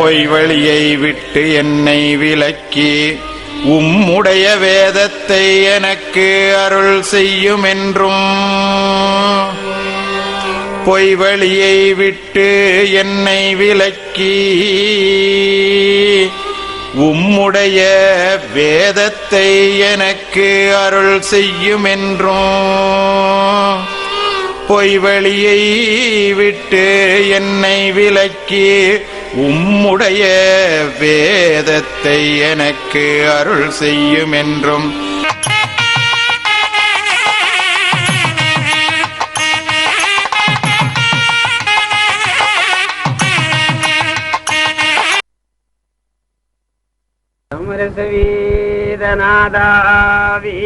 பொய் வழியை விட்டு என்னை விலக்கி உம்முடைய வேதத்தை எனக்கு அருள் செய்யும் என்றும் பொய் வழியை விட்டு என்னை விலக்கி உம்முடைய வேதத்தை எனக்கு அருள் செய்யும் என்றும் பொய் வழியை விட்டு என்னை விலக்கி உம்முடைய வேதத்தை எனக்கு அருள் செய்யும் என்றும் சமரசவீரநாதாவி.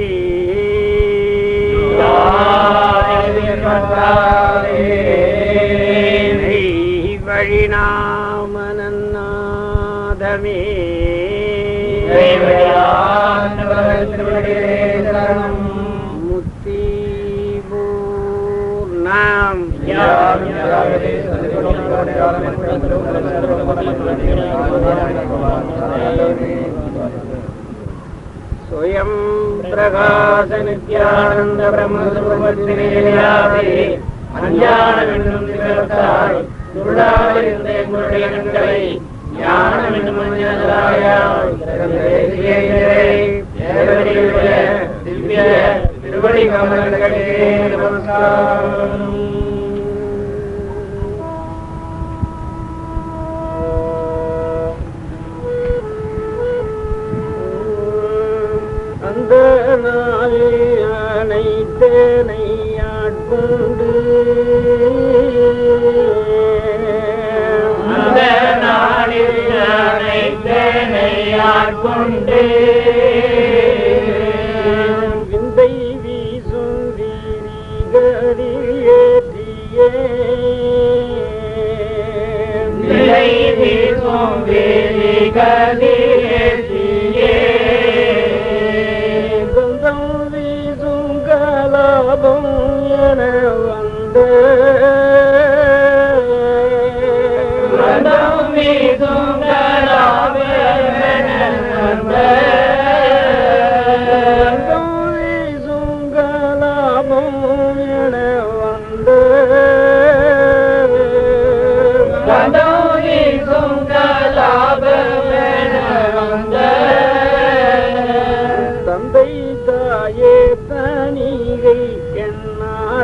சரணம் முக்தி பூர்ணாம் ஸ்வயம் பிரகாச நித்யானந்த பிரம்மஸ்வரூபத்தினேயாவே அஞ்ஞானம் என்னும் நிகழ்த்தாய் துருளாக இருந்த எங்களுடைய கண்களை ஞானம் என்னும் மஞ்சளாயாய் திவ்ய திருவடி கமலங்களே நமஸ்காரம். அந்த நாளில் அனைத்தேனை ஆட்கொண்டு கலாபம் என வந்த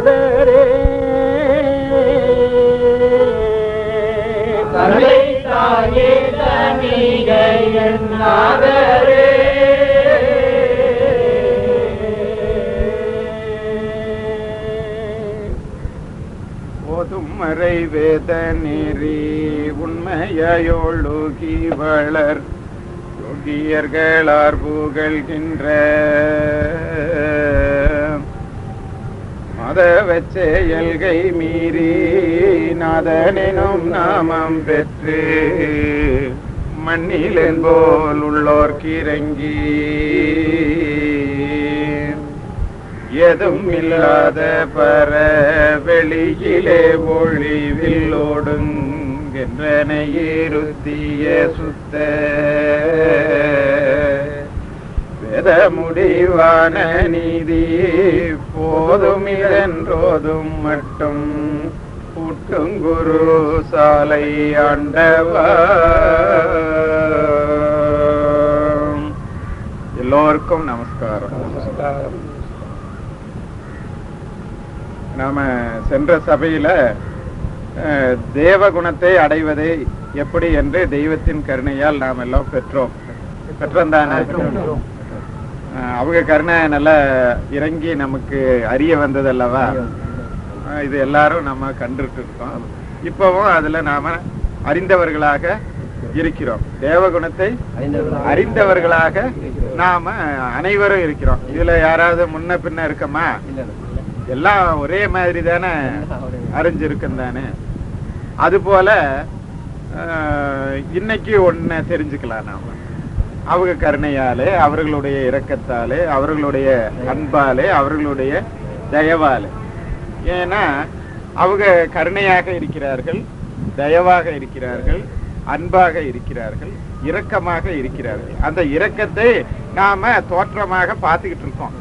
எண்ணாதரே தந்தை தாயே தனிகை எண்ணாதரே போதும் மறை வேத நெறி உண்மையொழுகி வளர். யோகியர்களார் புகழ்கின்ற மதவச் செயல்கை மீறி நாதனினும் நாமம் பெற்று மண்ணிலன் போல் உள்ளோர்க்கிறங்கி எதும் இல்லாத பர வெளியிலே ஒளிவில்லோடுங்கென்றன இருத்திய சுத்த வேத முடிவான நீதி போதும் இதன்றோதும் மட்டும். புட்டும் குரு சாலை ஆண்டவா எல்லோருக்கும் நமஸ்காரம். நாம சென்ற சபையில தேவகுணத்தை அடைவதை எப்படி என்று தெய்வத்தின் கருணையால் நாம் எல்லாம் பெற்றோம் பெற்றந்தானே அஹ், அவங்க கருணை நல்லா இறங்கி நமக்கு அறிய வந்தது அல்லவா இது எல்லாரும் நம்ம கண்டுட்டு இருக்கோம். இப்பவும் அதுல நாம அறிந்தவர்களாக இருக்கிறோம். தேவகுணத்தை அறிந்தவர்களாக நாம அனைவரும் இருக்கிறோம். இதுல யாராவது முன்ன பின்ன இருக்கமா? எல்லாம் ஒரே மாதிரி தானே அறிஞ்சிருக்கும் தானே? அது போல ஆஹ், இன்னைக்கு ஒன்ன தெரிஞ்சுக்கலாம் நாம. அவங்க கருணையாலே அவர்களுடைய இரக்கத்தாலே அவர்களுடைய அன்பாலே அவர்களுடைய தயவாலே. ஏன்னா அவங்க கருணையாக இருக்கிறார்கள் தயவாக இருக்கிறார்கள் அன்பாக இருக்கிறார்கள் இரக்கமாக இருக்கிறார்கள். அந்த இரக்கத்தை நாம தோற்றமாக பார்த்துக்கிட்டு இருக்கோம்.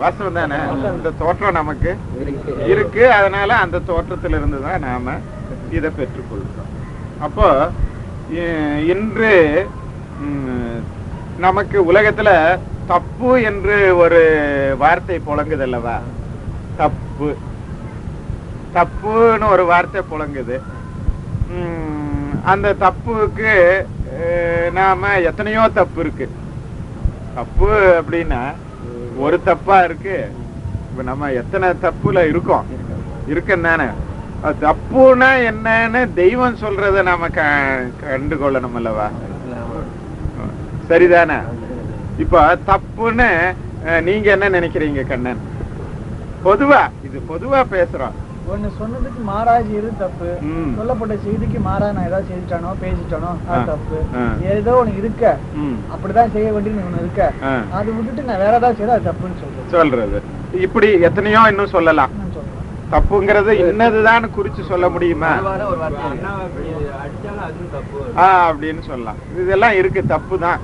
வாஸ்தவம் தானே? இந்த தோற்றம் நமக்கு இருக்கு. அதனால அந்த தோற்றத்திலிருந்து தான் நாம இதை பெற்றுக்கொள்கிறோம். அப்போ இன்று நமக்கு உலகத்துல தப்பு என்று ஒரு வார்த்தை புழங்குது அல்லவா தப்பு. தப்புன்னு ஒரு வார்த்தை புழங்குது அந்த தப்புக்கு நாம எத்தனையோ தப்பு இருக்கு. தப்பு அப்படின்னா ஒரு தப்பா இருக்கு. இப்ப நம்ம எத்தனை தப்புல இருக்கோம்? இருக்குன்னு தானே. தப்புனா தப்புன்னா என்னன்னு தெய்வம் சொல்றத நாம க- கண்டுகொள்ளணும் அல்லவா சரிதானே? இப்ப தப்புன்னு நீங்க என்ன நினைக்கிறீங்க கண்ணன்? பொதுவா இது பொதுவா பேசுறோம். ஒண்ணு சொன்னதுக்கு மாறாஜ் இரு தப்பு. சொல்லப்பட்ட செய்திக்கு மாறா நான் ஏதாவது செஞ்சுட்டானோ பேசிட்டானோ அது. தப்பு. ஏதோ ஒண்ணு இருக்க. அப்படிதான் செய்ய வேண்டியது ஒண்ணு இருக்க. அது விட்டுட்டு நான் வேற ஏதாவது செய்தா அது தப்புன்னு சொல்றேன் சொல்றது. இப்படி எத்தனையோ இன்னும் சொல்லலாம். தப்புங்கிறது இன்னதுதான் குறிச்சு சொல்ல முடியுமா? அப்படின்னு சொல்லலாம். இதெல்லாம் இருக்கு தப்பு தான்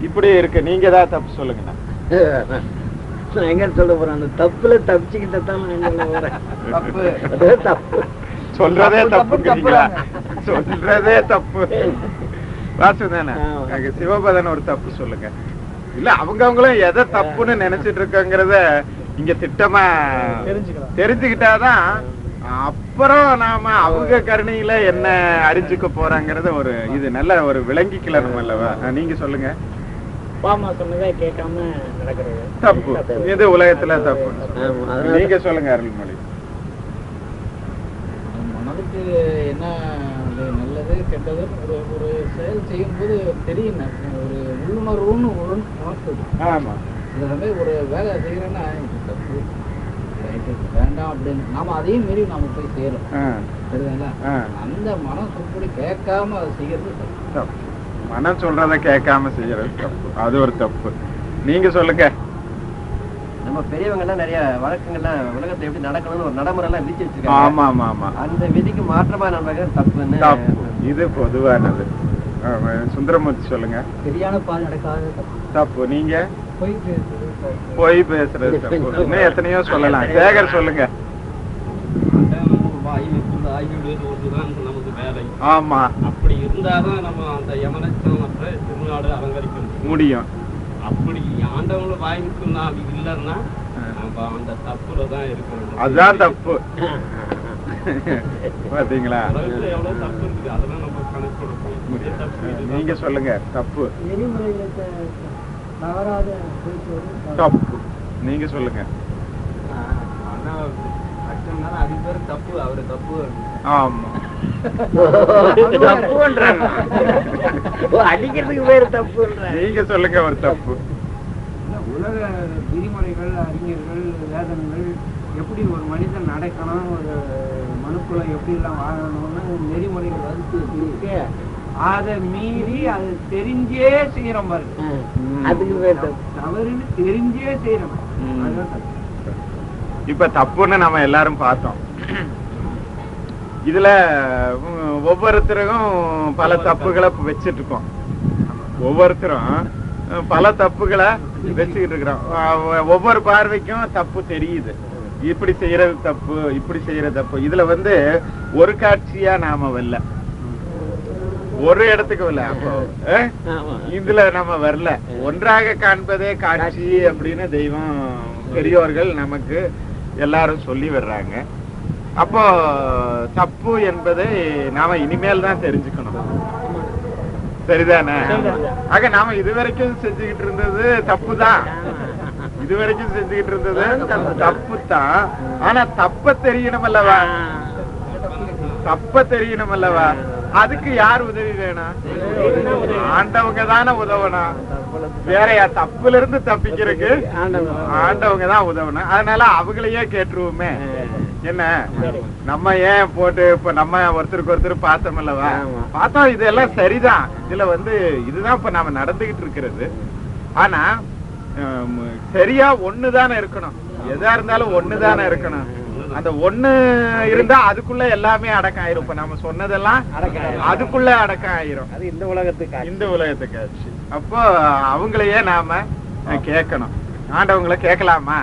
இப்படி இருக்கு. நீங்க ஏதாவது தப்பு சொல்லுங்கண்ணா. நான் எங்க சொல்ல போறேன்? அந்த தப்புல தப்பிச்சுக்கிட்ட தான் தப்பு. தப்பு. சொல்றதே தப்பு. சொல்றதே தப்பு. வாசு தானே ஆமா. அங்க சிவபதன் ஒரு தப்பு சொல்லுங்க. இல்ல அவங்க அவங்களும் எதை தப்புன்னு நினைச்சிட்டு இருக்காங்கிறத இங்க திட்டமா. தெரிஞ்சுக்கிட்டாதான் அப்புறம் நாம அவங்க கருணையில என்ன அறிஞ்சுக்க போறாங்கறத ஒரு இது நல்ல ஒரு விளங்கிக்கலாம் அஹ் நீங்க சொல்லுங்க. பாமா சொன்னதே கேட்காம நடக்கிறது. தப்பு. இது உலகத்துல தப்பு. நீங்க சொல்லுங்க அருள்மொழி மனதுக்கு என்ன நல்லது கெட்டது? ஒரு ஒரு செயல் செய்யும்போது தெரியும் ஒரு உள்ளுணர்வுன்னு ஒரு உணர்த்துது ஆமா. இது வந்து ஒரு வேலை செய்யறேன்னா தப்பு. வேண்டாம் அப்படின்னு. நாம அதையும் மீறி நாம போய் செய்யறோம் சரிங்களா. அந்த மனம் சுப்படி கேட்காம அதை செய்யறது தப்பு. தப்பு. மனம் சொல்றத கேட்காம செய்யறது தப்பு. அது ஒரு தப்பு. நீங்க சொல்லுங்க. நம்ம பெரியவங்க எல்லாம் நிறைய வழக்கங்கள்லாம் உலகத்துல எப்படி நடக்கணும்னு ஒரு நடைமுறை எல்லாம் விதிச்சு வச்சிருக்காங்க. ஆமா ஆமா ஆமா அந்த விதிக்கு மாற்றமா நம்ம தப்புன்னு தப்பு இது பொதுவானது. சுந்தரமூர்த்தி சொல்லுங்க. சரியான பால் நடக்காத தப்பு. தப்பு. நீங்க? போய் பேசுறது தப்பு. பொய் பேசுறது தப்பு. இன்னும் எத்தனையோ சொல்லலாம். சேகர் சொல்லுங்க. ஆமா. அப்படி இருந்தாதான் நம்ம அந்த யமனச்சாமற்ற திருநாடு அலங்கரிக்க முடியும். முடியும் அப்படி ஆண்டவங்கள வாய்க்கு நான் இல்லைன்னா நம்ம அந்த தப்புல தான் இருக்கணும். அதுதான் தப்பு. பாத்தீங்களா? எவ்வளவு தப்பு இருக்குது அதெல்லாம் நம்ம கணக்கு இதுதான். நீங்க சொல்லுங்க தப்பு. தப்பு. நீங்க சொல்லுங்க. ஆனா அது பேர் தப்பு அவரு தப்பு. ஆமா. அடிக்கிறதுக்கு பேரு தப்புன்றாங்க. நீங்க சொல்லுங்க ஒரு தப்பு. உலக விதிமுறைகள் அறிஞர்கள் வேதங்கள் எப்படி ஒரு மனிதன் நடக்கணும் ஒரு மனுக்குள்ள எப்படி எல்லாம் வாழணும்னு நெறிமுறைகள் வகுத்து வச்சிருக்கு அதை மீறி அது தெரிஞ்சே செய்யறோம் பாருங்க. அதுக்கு தப்பு. தவறுன்னு தெரிஞ்சே செய்யறோம். தப்பு. இப்ப தப்புன்னு நம்ம எல்லாரும் பார்த்தோம். இதுல ஒவ்வொருத்தருக்கும் பல தப்புகளை வச்சிட்டு இருக்கோம் ஒவ்வொருத்தரும் பல தப்புகளை வச்சுக்கிட்டு இருக்கிறோம் ஒவ்வொரு பார்வைக்கும் தப்பு தெரியுது. இப்படி செய்யறது தப்பு இப்படி செய்யறது தப்பு. இதுல வந்து ஒரு காட்சியா நாம வரல. ஒரு இடத்துக்கு வரல. இதுல நம்ம வரல. ஒன்றாக காண்பதே காட்சி அப்படின்னு தெய்வம் பெரியோர்கள் நமக்கு எல்லாரும் சொல்லி வர்றாங்க. அப்போ தப்பு என்பதை நாம இனிமேல் தான் தெரிஞ்சுக்கணும். சரிதானே? ஆக நாம இதுவரைக்கும் செஞ்சுக்கிட்டு இருந்தது தப்பு தான் இதுவரைக்கும் செஞ்சுக்கிட்டு இருந்தது தப்பு தான் ஆனா தப்ப தெரியணும் அல்லவா? தப்ப தெரியணும் அல்லவா? அதுக்கு யார் உதவி வேணும்? ஆண்டவங்க தானே உதவணும். வேற யார் தப்புல இருந்து தப்பிக்கிறதுக்கு ஆண்டவங்க தான் உதவணும். அதனால அவங்களையே கேட்டுருவோமே. என்ன? நம்ம ஏன் போட்டு இப்ப நம்ம ஒருத்தருக்கு ஒருத்தர் பார்த்தோம் அல்லவா ஆமா. பார்த்தோம் இதெல்லாம் சரிதான். இதுல வந்து இதுதான் இப்ப நாம நடந்துகிட்டு இருக்கிறது. ஆனா சரியா ஒண்ணுதானே இருக்கணும். எதா இருந்தாலும் ஒண்ணுதானே இருக்கணும். அந்த ஒண்ணு இருந்தா அதுக்குள்ள எல்லாமே அடக்கம் ஆயிரும். இப்ப நம்ம சொன்னதெல்லாம். அதுக்குள்ள அடக்கம் ஆயிரும். அது இந்த உலகத்துக்கு இந்த உலகத்துக்கு அப்போ அவங்களையே நாம கேட்கணும். ஆண்டவங்கள கேட்கலாமா?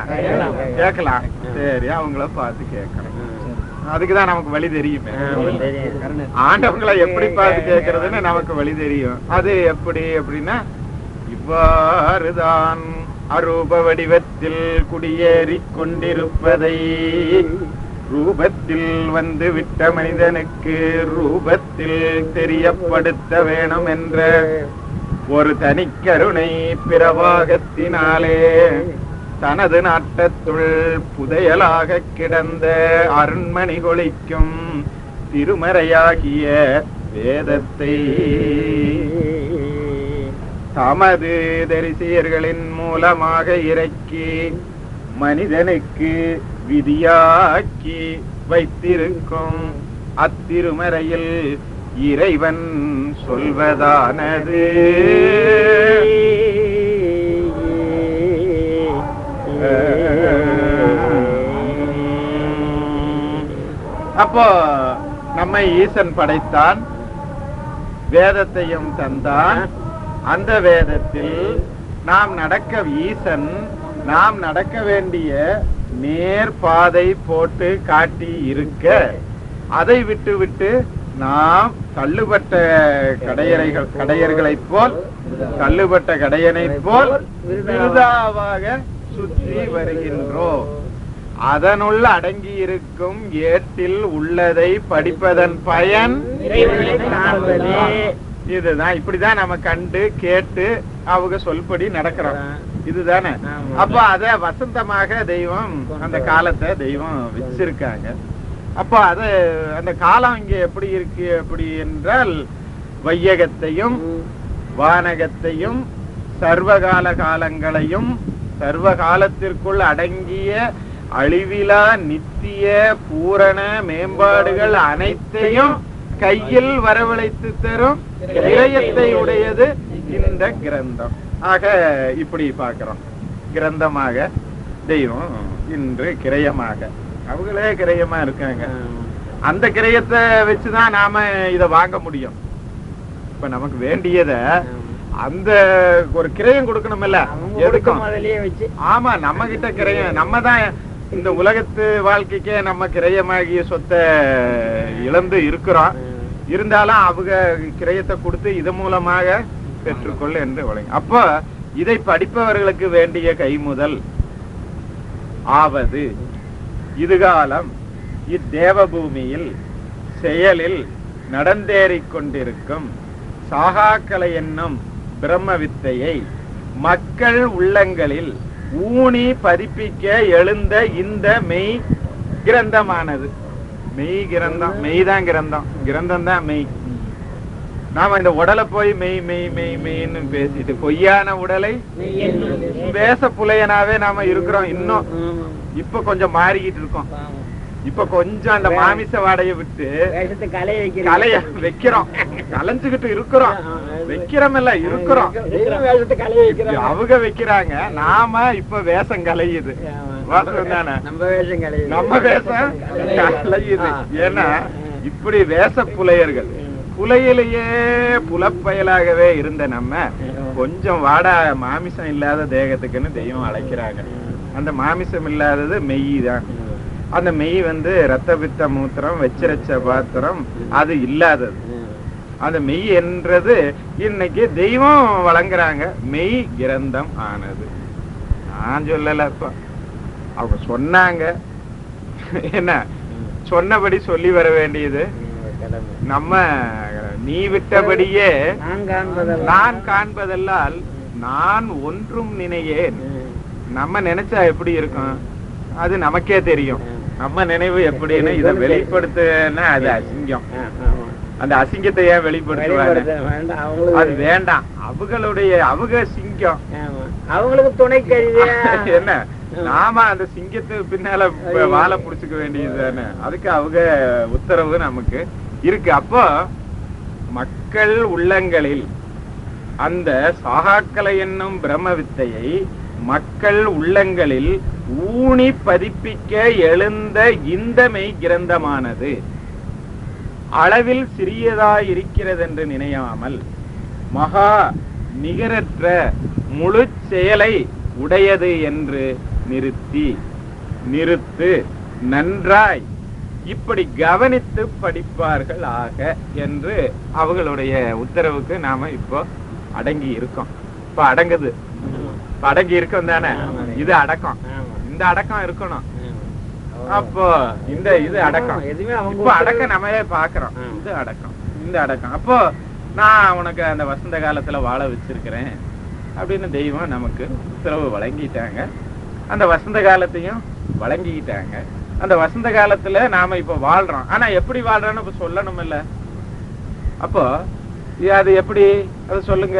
கேட்கலாம். சரி அவங்கள பார்த்து கேட்கணும் அதுக்குதான் நமக்கு வழி தெரியுமே. ஆண்டவங்களை எப்படி பார்த்து கேட்கறதுன்னு நமக்கு வழி தெரியும். அது எப்படி அப்படின்னா இவ்வாறுதான் அரூப வடிவத்தில் குடியேறிக் கொண்டிருப்பதை ரூபத்தில் வந்து விட்ட மனிதனுக்கு ரூபத்தில் தெரியப்படுத்த வேணும் என்ற ஒரு தனிக்கருணை பிரவாகத்தினாலே தனது நாட்டத்துள் புதையலாக கிடந்த அருண்மணி கொளிக்கும் திருமறையாகிய வேதத்தை தமது தரிசியர்களின் மூலமாக இறக்கி மனிதனுக்கு விதியாக்கி வைத்திருக்கும் அத்திருமறையில் இறைவன் சொல்வதானது. அப்போ நம்மை ஈசன் படைத்தான் வேதத்தையும் தந்தான். அந்த வேதத்தில் நாம் நடக்க ஈசன் நாம் நடக்க வேண்டிய நேர் பாதை போட்டு காட்டி இருக்க அதை விட்டு விட்டு நாம் தள்ளுபட்ட கடையறைகள் கடையர்களைப் போல் தள்ளுபட்ட கடையனைப் போல் விருதாவாக சுற்றி வருகின்றோம். அதனுள் அடங்கி இருக்கும் ஏட்டில் உள்ளதை படிப்பதன் பயன் இதுதான். இப்படிதான் நம்ம கண்டு கேட்டு அவங்க சொல்படி நடக்கிறோம். இதுதானே. அப்ப அத வசந்தமாக தெய்வம் அந்த காலத்தை தெய்வம் வச்சிருக்காங்க. அப்ப அது அந்த காலம் இங்க எப்படி இருக்கு அப்படி என்றால் வையகத்தையும் வானகத்தையும் சர்வகால காலங்களையும் சர்வ காலத்திற்குள் அடங்கிய அழிவிலா நித்திய பூரண மேம்பாடுகள் அனைத்தையும் கையில் வரவழைத்து தரும் இளையத்தை உடையது இந்த கிரந்தம். ஆக இப்படி பார்க்கிறோம். கிரந்தமாக தெய்வம் இன்று கிரயமாக. அவங்களே கிரயமா இருக்காங்க. அந்த கிரயத்தை வச்சுதான் நாம இத வாங்க முடியும். இப்ப நமக்கு வேண்டியத அந்த ஒரு கிரயம் கொடுக்கணும்ல எதுக்கும்? ஆமா நம்ம கிட்ட கிரயம். நம்ம தான் இந்த உலகத்து வாழ்க்கைக்கே நம்ம கிரயமாகிய சொத்தை இழந்து இருக்கிறோம். இருந்தாலும் அவங்க கிரயத்தை கொடுத்து இது மூலமாக பெற்றுக்கொள்ள என்று வழங்க. அப்போ இதை படிப்பவர்களுக்கு வேண்டிய கைமுதல் ஆவது இதுகாலம் இத்தேவபூமியில் செயலில் நடந்தேறிக் கொண்டிருக்கும் சாகாக்கலை என்னும் பிரம்ம வித்தையை மக்கள் உள்ளங்களில் ஊனி பதிப்பிக்க எழுந்த இந்த மெய் கிரந்தமானது. மெய் கிரந்தம் மெய் தான் கிரந்தம். கிரந்தம் தான் மெய். நாம இந்த உடலை போய் மெய் மெய் மெய் மெய்ன்னு பேசிட்டு பொய்யான உடலை பேச புலையனாவே நாம இருக்கிறோம். இன்னும் இப்ப கொஞ்சம் மாறிக்கிட்டு இருக்கோம். இப்ப கொஞ்சம் அந்த மாமிச வாடையை விட்டு கலைய வைக்கிறோம். கலைஞ்சுகிட்டு இருக்கிறோம். வைக்கிறோம் இல்ல இருக்கிறோம். அவங்க வைக்கிறாங்க. நாம இப்ப வேஷம் கலையுது வாசம் தானே? நம்ம வேஷம் கலையுது. ஏன்னா இப்படி வேஷ புலையர்கள் புலையிலேயே புலப்பயலாகவே இருந்த நம்ம கொஞ்சம் வாடா மாமிசம் இல்லாத தேகத்துக்குன்னு தெய்வம் அழைக்கிறாங்க. அந்த மாமிசம் இல்லாதது மெய் தான். அந்த மெய் வந்து ரத்த பித்த மூத்திரம் வெச்சிரச்ச பாத்திரம் அது இல்லாதது. அந்த மெய் என்றது இன்னைக்கு தெய்வம் வழங்குறாங்க. மெய் கிரந்தம் ஆனது. நான் சொல்லல இப்ப அவங்க சொன்னாங்க. என்ன? சொன்னபடி சொல்லி வர வேண்டியது. நம்ம நீ விட்டபடியே நான் காண்பதெல்லாம் நான் காண்பதெல்லால் நான் ஒன்றும் நினையேன். நம்ம நினைச்சா எப்படி இருக்கும்? அது நமக்கே தெரியும். நம்ம நினைவு எப்படின்னு இதை வெளிப்படுத்துனா அது அசிங்கம். அந்த அசிங்கத்தை ஏன் வெளிப்படுத்துவாங்க? அது வேண்டாம். அவங்களுடைய அவங்க சிங்கம். அவங்களுக்கு துணை கருவியா? என்ன? நாம அந்த சிங்கத்துக்கு பின்னால வாழை புடிச்சுக்க வேண்டியது தானே? அதுக்கு அவங்க உத்தரவு நமக்கு இருக்கு. அப்போ மக்கள் உள்ளங்களில் அந்த சாகாக்கலை என்னும் பிரம்ம வித்தையை மக்கள் உள்ளங்களில் ஊனி பதிப்பிக்க எழுந்த இந்த மெய் கிரந்தமானது அளவில் சிறியதாயிருக்கிறதென்று நினையாமல் மகா நிகரற்ற முழு செயலை உடையது என்று நிறுத்தி நிறுத்து நன்றாய். இப்படி கவனித்து படிப்பார்கள் ஆக என்று அவங்களுடைய உத்தரவுக்கு நாம இப்போ அடங்கி இருக்கோம் இப்ப அடங்குது. அடங்கி இருக்கோம் தானே? இது அடக்கம். இந்த அடக்கம் இருக்கணும். அப்போ இந்த இது அடக்கம். இப்போ அடக்கம் நம்மளே பாக்குறோம் இது அடக்கம். இந்த அடக்கம். அப்போ நான் உனக்கு அந்த வசந்த காலத்துல வாழ வச்சிருக்கிறேன் அப்படின்னு தெய்வம் நமக்கு உத்தரவு வழங்கிட்டாங்க. அந்த வசந்த காலத்தையும் வழங்கிக்கிட்டாங்க. அந்த வசந்த காலத்துல நாம இப்ப வாழ்றோம். ஆனா எப்படி வாழ்றோம்னு இப்ப சொல்லணும் இல்ல அப்போ அது எப்படி? அது சொல்லுங்க.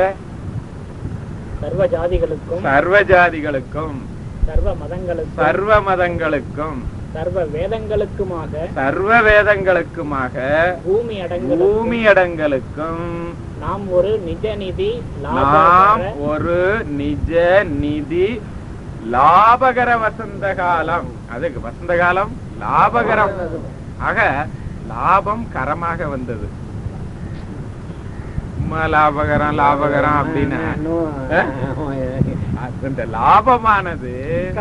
சர்வ ஜாதிகளுக்கும் சர்வ ஜாதிகளுக்கும் சர்வ மதங்களுக்கும் சர்வ மதங்களுக்கும் சர்வ வேதங்களுக்குமாக சர்வ வேதங்களுக்குமாக பூமி அடங்கல் பூமி அடங்களுக்கும் நாம் ஒரு நிஜ நிதி நாம் ஒரு நிஜ நிதி லாபகர வசந்த காலம் அதுக்கு வசந்த காலம் லாபகரம். ஆக லாபம் கரமாக வந்தது. சும்மா லாபகரம் லாபகரம் அப்படின்னு? இந்த லாபமானது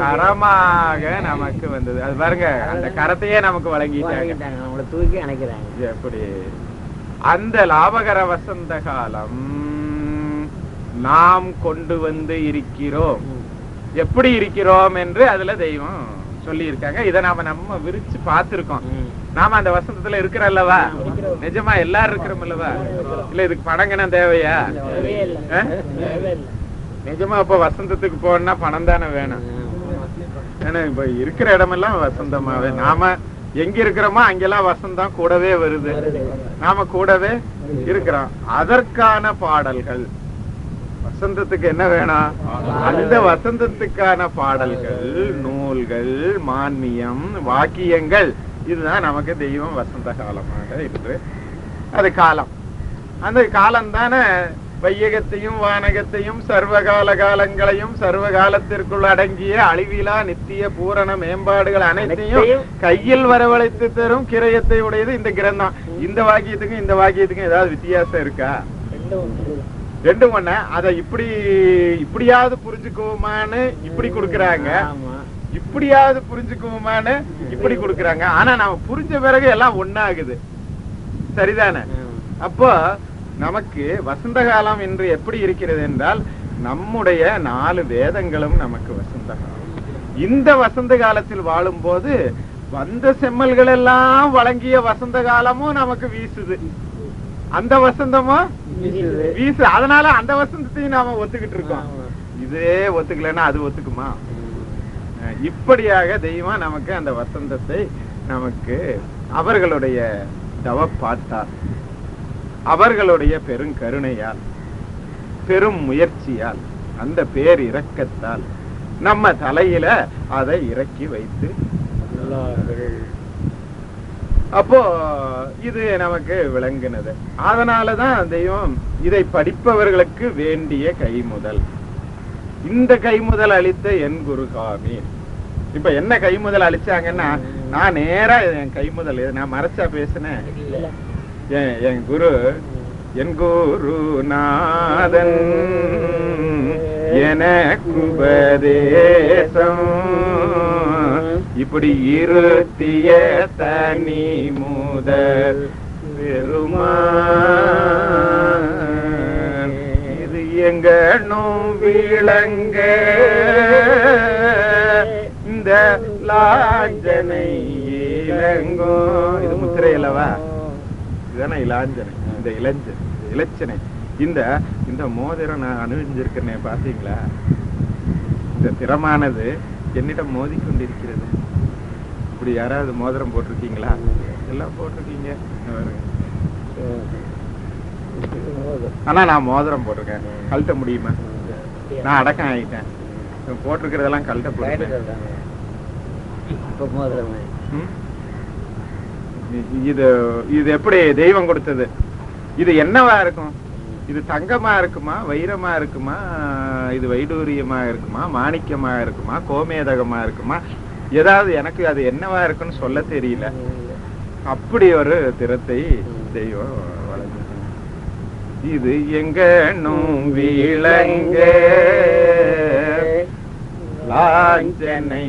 கரமாக நமக்கு- வந்தது. அது பாருங்க அந்த கரத்தையே நமக்கு வழங்கிட்டாங்க. நம்மளை தூக்கி அணைக்கிறாங்க. எப்படி? அந்த லாபகர வசந்த காலம் நாம் கொண்டு வந்து இருக்கிறோம். எப்படி இருக்கிறோம் என்று அதுல தெய்வம் சொல்லி இருக்காங்க இதை நாம நம்ம விரிச்சு பார்த்திருக்கோம். நாம அந்த வசந்தத்துல இருக்கிறோம் அல்லவா நிஜமா எல்லாரும் இருக்கிறோம் அல்லவா இல்ல இதுக்கு பணங்கன தேவையா? நிஜமா இப்ப வசந்தத்துக்கு போனா பணம் தானே வேணும். ஏன்னா இப்ப இருக்கிற இடமெல்லாம் வசந்தமாவே. நாம எங்க இருக்கிறோமோ அங்கெல்லாம் வசந்தம் கூடவே வருது. நாம கூடவே இருக்கிறோம். அதற்கான பாடல்கள். வசந்தத்துக்கு என்ன வேணும்? அந்த வசந்தத்துக்கான பாடல்கள் நூல்கள் மான்மியம் வாக்கியங்கள். இதுதான் நமக்கு தெய்வம் வசந்த காலமாக இன்று அது காலம். அந்த காலம் தானே வையகத்தையும் வானகத்தையும் சர்வகால காலங்களையும் சர்வ காலத்திற்குள் அடங்கிய அழிவிலா நித்திய பூரண மேம்பாடுகள் அனைத்தையும் கையில் வரவழைத்து தரும் கிரயத்தை உடையது இந்த கிரந்தம். இந்த வாக்கியத்துக்கும் இந்த வாக்கியத்துக்கும் ஏதாவது வித்தியாசம் இருக்கா. ரெண்டும் ஒண்ணு? அத இப்படி இப்படியாவது புரிஞ்சுக்குவோமான்னு இப்படி கொடுக்கறாங்க. இப்படியாவது புரிஞ்சுக்குவோமான்னு இப்படி கொடுக்கறாங்க. ஆனா நாம புரிஞ்ச பிறகு எல்லாம் ஒண்ணாகுது. சரிதானே? அப்போ நமக்கு வசந்த காலம் என்று எப்படி இருக்கிறது என்றால் நம்முடைய நாலு வேதங்களும் நமக்கு வசந்த காலம் இந்த வசந்த காலத்தில் வாழும்போது வந்த செம்மல்கள் எல்லாம் வழங்கிய வசந்த காலமும் நமக்கு வீசுது. அந்த வசந்தமும் வீசு அதனால அந்த வசந்தத்தையும் நாம ஒத்துக்கிட்டு இருக்கோம். இதே ஒத்துக்கலைன்னா அது ஒத்துக்குமா? இப்படியாக தெய்வம் நமக்கு அந்த வசந்தத்தை நமக்கு அவர்களுடைய தவப்பாட்டால் அவர்களுடைய பெருங்கருணையால் பெரும் முயற்சியால் அந்த பேர் இரக்கத்தால் நம்ம தலையில அதை இறக்கி வைத்து அப்போ இது நமக்கு விளங்குனது. அதனாலதான் தெய்வம் இதை படிப்பவர்களுக்கு வேண்டிய கைமுதல் இந்த கைமுதல் அளித்த என் குருகாமி. இப்ப என்ன கைமுதல் அளிச்சாங்கன்னா நான் நேரா என் கைமுதல் நான் மறைச்சா பேசினேன். என் என் குரு என் குருநாதன் எனக்கு உபதேசம் இப்படி இருத்திய தனி முதல் பெருமான். இது எங்கனும் விளங்க. இந்த லாஞ்சனை இளங்கோ. இது முத்திரை அல்லவா? இதுதானே இளாஞ்சனை இந்த இளஞ்சன் இலச்சனை இந்த இந்த மோதிரம் நான் அணிஞ்சிருக்கிறேனே பாத்தீங்களா இந்த திறமானது என்னிடம் மோதிக்கொண்டிருக்கிறது இப்படி யாராவது மோதிரம் போட்டிருக்கீங்களா? எல்லாம் போட்டிருக்கீங்க. இங்க பாருங்க. ஆனா நான் மோதிரம் போட்டிருக்கேன். கழட்ட முடியுமா? நான் அடக்கம் ஆகிட்டேன் போட்டிருக்கிறதெல்லாம் கழட்ட போட்டுருக்கேன் இது இது எப்படி தெய்வம் கொடுத்தது? இது என்னவா இருக்கும்? இது தங்கமா இருக்குமா? வைரமா இருக்குமா? இது வைடூரியமா இருக்குமா? மாணிக்கமா இருக்குமா? கோமேதகமா இருக்குமா? ஏதாவது எனக்கு அது என்னவா இருக்குன்னு சொல்ல தெரியல. அப்படி ஒரு திறத்தை தெய்வம். இது எங்கனும் விளங்க. லாஞ்சனை